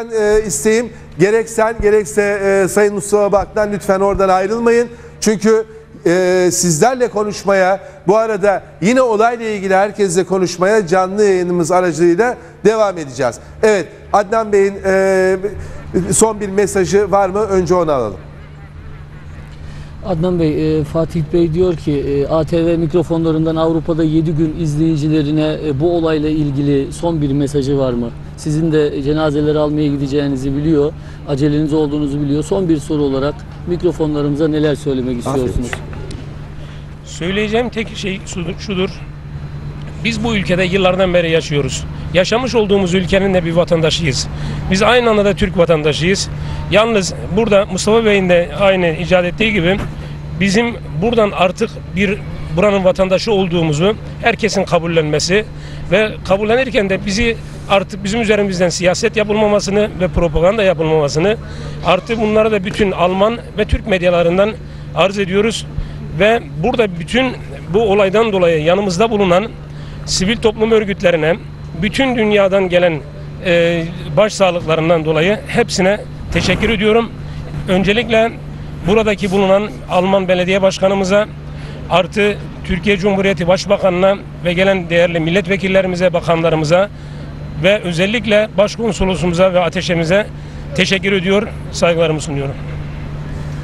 E, isteğim gerek sen gerekse e, Sayın Mustafa Bak'tan lütfen oradan ayrılmayın. Çünkü e, sizlerle konuşmaya bu arada yine olayla ilgili herkesle konuşmaya canlı yayınımız aracılığıyla devam edeceğiz. Evet Adnan Bey'in e, son bir mesajı var mı? Önce onu alalım. Adnan Bey, e, Fatih Bey diyor ki e, ATV mikrofonlarından Avrupa'da 7 gün izleyicilerine e, bu olayla ilgili son bir mesajı var mı? Sizin de cenazeleri almaya gideceğinizi biliyor, aceleniz olduğunuzu biliyor. Son bir soru olarak mikrofonlarımıza neler söylemek istiyorsunuz? Söyleyeceğim tek şey şudur. Biz bu ülkede yıllardan beri yaşıyoruz. Yaşamış olduğumuz ülkenin de bir vatandaşıyız. Biz aynı anda da Türk vatandaşıyız. Yalnız burada Mustafa Bey'in de aynı icat ettiği gibi bizim buradan artık bir buranın vatandaşı olduğumuzu herkesin kabullenmesi ve kabullenirken de bizi artık bizim üzerimizden siyaset yapılmamasını ve propaganda yapılmamasını artı bunları da bütün Alman ve Türk medyalarından arz ediyoruz ve burada bütün bu olaydan dolayı yanımızda bulunan sivil toplum örgütlerine, bütün dünyadan gelen e, başsağlıklarından dolayı hepsine teşekkür ediyorum. Öncelikle buradaki bulunan Alman belediye başkanımıza artı Türkiye Cumhuriyeti Başbakanına ve gelen değerli milletvekillerimize, bakanlarımıza ve özellikle başkonsolosumuza ve ateşemize teşekkür ediyor, saygılarımı sunuyorum.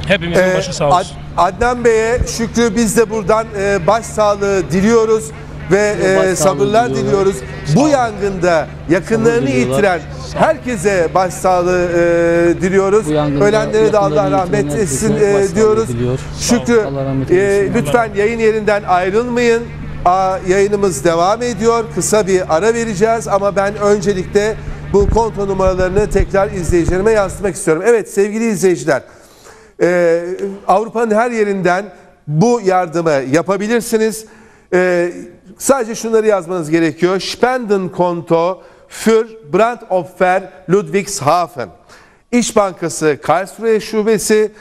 Hepimizin Ee, başı sağ olsun. Ad- Adnan Bey'e Şükrü biz de buradan e, başsağlığı diliyoruz ve e, sabırlar diliyoruz. Bu yangında yakınlarını yitiren herkese başsağlığı e, diliyoruz. Ölenlere de Allah yakınlarını rahmet etsin e, diyoruz. Şükrü Allah e, lütfen yayın yerinden ayrılmayın. Aa, yayınımız devam ediyor. Kısa bir ara vereceğiz ama ben öncelikle bu konto numaralarını tekrar izleyicilerime yansıtmak istiyorum. Evet sevgili izleyiciler. Ee, Avrupa'nın her yerinden bu yardımı yapabilirsiniz. Ee, sadece şunları yazmanız gerekiyor. Spendenkonto für Brandopfer Ludwigshafen. İş Bankası Karlsruhe Şubesi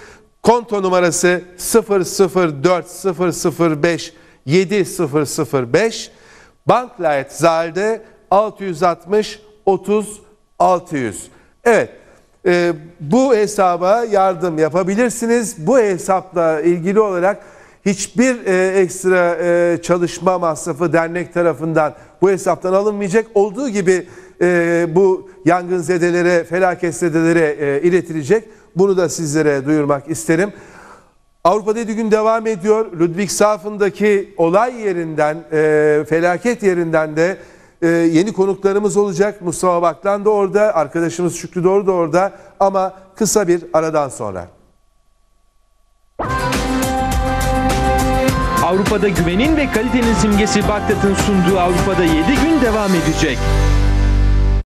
konto numarası 004005 7005 Bankleitzahl'de 660 30 600. Evet. Ee, bu hesaba yardım yapabilirsiniz. Bu hesapla ilgili olarak hiçbir e, ekstra e, çalışma masrafı dernek tarafından bu hesaptan alınmayacak. Olduğu gibi e, bu yangın zedelere, felaket zedelere e, iletilecek. Bunu da sizlere duyurmak isterim. Avrupa Dedi Gün devam ediyor. Ludwigshafen'daki olay yerinden, e, felaket yerinden de e, yeni konuklarımız olacak. Mustafa Baklan da orada, arkadaşımız Şükrü Doğru da orada ama kısa bir aradan sonra. Avrupa'da güvenin ve kalitenin simgesi Bagdat'ın sunduğu Avrupa'da 7 gün devam edecek.